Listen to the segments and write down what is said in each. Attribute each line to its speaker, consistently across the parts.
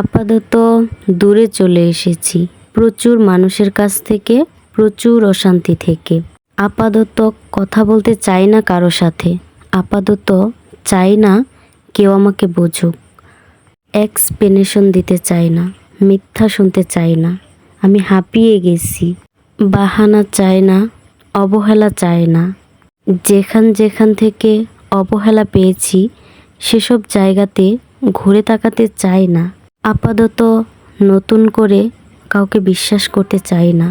Speaker 1: আপাতত দূরে চলে এসেছি। প্রচুর মানুষের কাছ থেকে, প্রচুর অশান্তি থেকে। আপাতত কথা বলতে চাই না কারও সাথে। আপাতত চাই না কেউ আমাকে বুঝুক। এক্সপ্লেনেশন দিতে চাই না, মিথ্যা শুনতে চাই না। আমি হাঁপিয়ে গেছি। বাহানা চাই না, অবহেলা চাই না। যেখান যেখান থেকে অবহেলা পেয়েছি, সেসব জায়গাতে ঘুরে তাকাতে চাই না। আপাতত নতুন করে কাউকে বিশ্বাস করতে চাই না।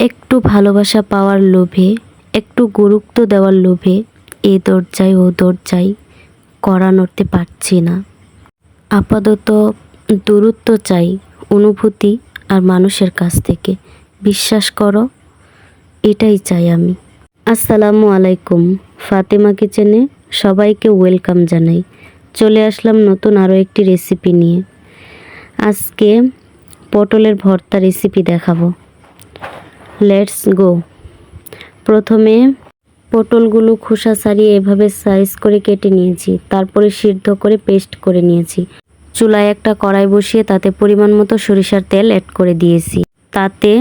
Speaker 1: একটু ভালোবাসা পাওয়ার লোভে, একটু গুরুত্ব দেওয়ার লোভে এ দরজায় ও দরজায় কড়া নড়তে পারছি না। আপাতত দূরত্ব চাই, অনুভূতি আর মানুষের কাছ থেকে। বিশ্বাস করো, এটাই চাই আমি। আসসালামু আলাইকুম, ফাতেমা কিচেনে সবাইকে ওয়েলকাম জানাই। চলে আসলাম নতুন আরও একটি রেসিপি নিয়ে। আজকে পটলের ভর্তা রেসিপি দেখাবো। লেটস গো প্রথমে পটলগুলো খোসা ছাড়িয়ে এভাবে সাইজ করে কেটে নিয়েছি, তারপরে সিদ্ধ করে পেস্ট করে নিয়েছি। চুলায় একটা কড়াই বসিয়ে তাতে পরিমাণ মতো সরিষার তেল অ্যাড করে দিয়েছি। তাতে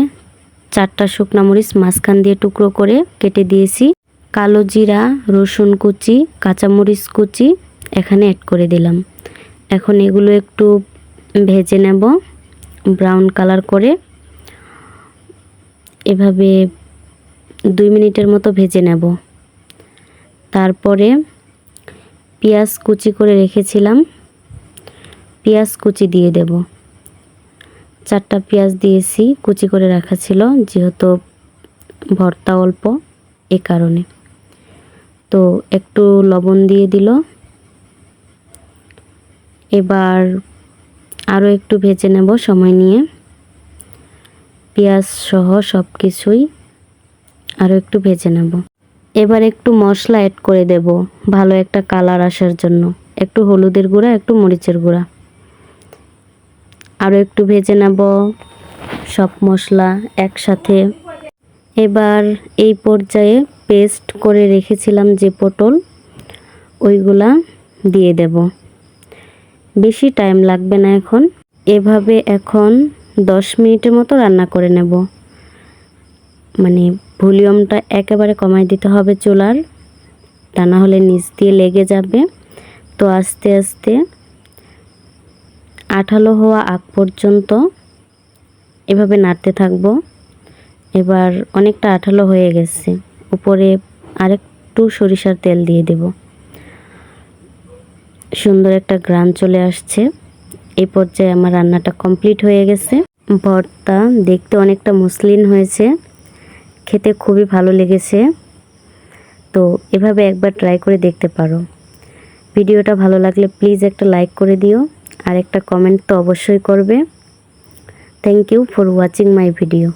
Speaker 1: চারটা শুকনা মরিচ মাঝখান দিয়ে টুকরো করে কেটে দিয়েছি। কালো জিরা, রসুন কুচি, কাঁচামরিচ কুচি এখানে অ্যাড করে দিলাম। এখন এগুলো একটু ভেজে নেব ব্রাউন কালার করে। এভাবে দুই মিনিটের মতো ভেজে নেব। তারপরে পেঁয়াজ কুচি করে রেখেছিলাম। পেঁয়াজ কুচি দিয়ে দেব। চারটা পেঁয়াজ দিয়েছি, কুচি করে রাখা ছিল, যেহেতু ভর্তা অল্প এ কারণে। তো একটু লবণ দিয়ে দিল। এবার আরও একটু ভেজে নেব সময় নিয়ে। পেঁয়াজ সহ সব কিছুই আরও একটু ভেজে নেব। এবার একটু মশলা অ্যাড করে দেব, ভালো একটা কালার আসার জন্য। একটু হলুদের গুঁড়া, একটু মরিচের গুঁড়া। আরও একটু ভেজে নেব সব মশলা একসাথে। এবার এই পর্যায়ে পেস্ট করে রেখেছিলাম যে পটল, ওইগুলা দিয়ে দেব। বেশি টাইম লাগবে না এখন। এভাবে এখন দশ মিনিটের মতো রান্না করে নেব। মানে ভলিউমটা একেবারে কমাই দিতে হবে চুলার, তা না হলে নিচ দিয়ে লেগে যাবে। তো আস্তে আস্তে আঠালো হওয়া আগ পর্যন্ত এভাবে নাড়তে থাকব। এবার অনেকটা আঠালো হয়ে গেছে। উপরে আরেকটু সরিষার তেল দিয়ে দেব। সুন্দর একটা গ্রান চলে আসছে। এই পর্যায়ে আমার রান্নাটা কমপ্লিট হয়ে গেছে। ভর্তা দেখতে অনেকটা মসলিন হয়েছে। খেতে খুবই ভালো লেগেছে। তো এভাবে একবার ট্রাই করে দেখতে পারো। ভিডিওটা ভালো লাগলে প্লিজ একটা লাইক করে দিও। আর একটা কমেন্ট তো অবশ্যই করবে। Thank you for watching my video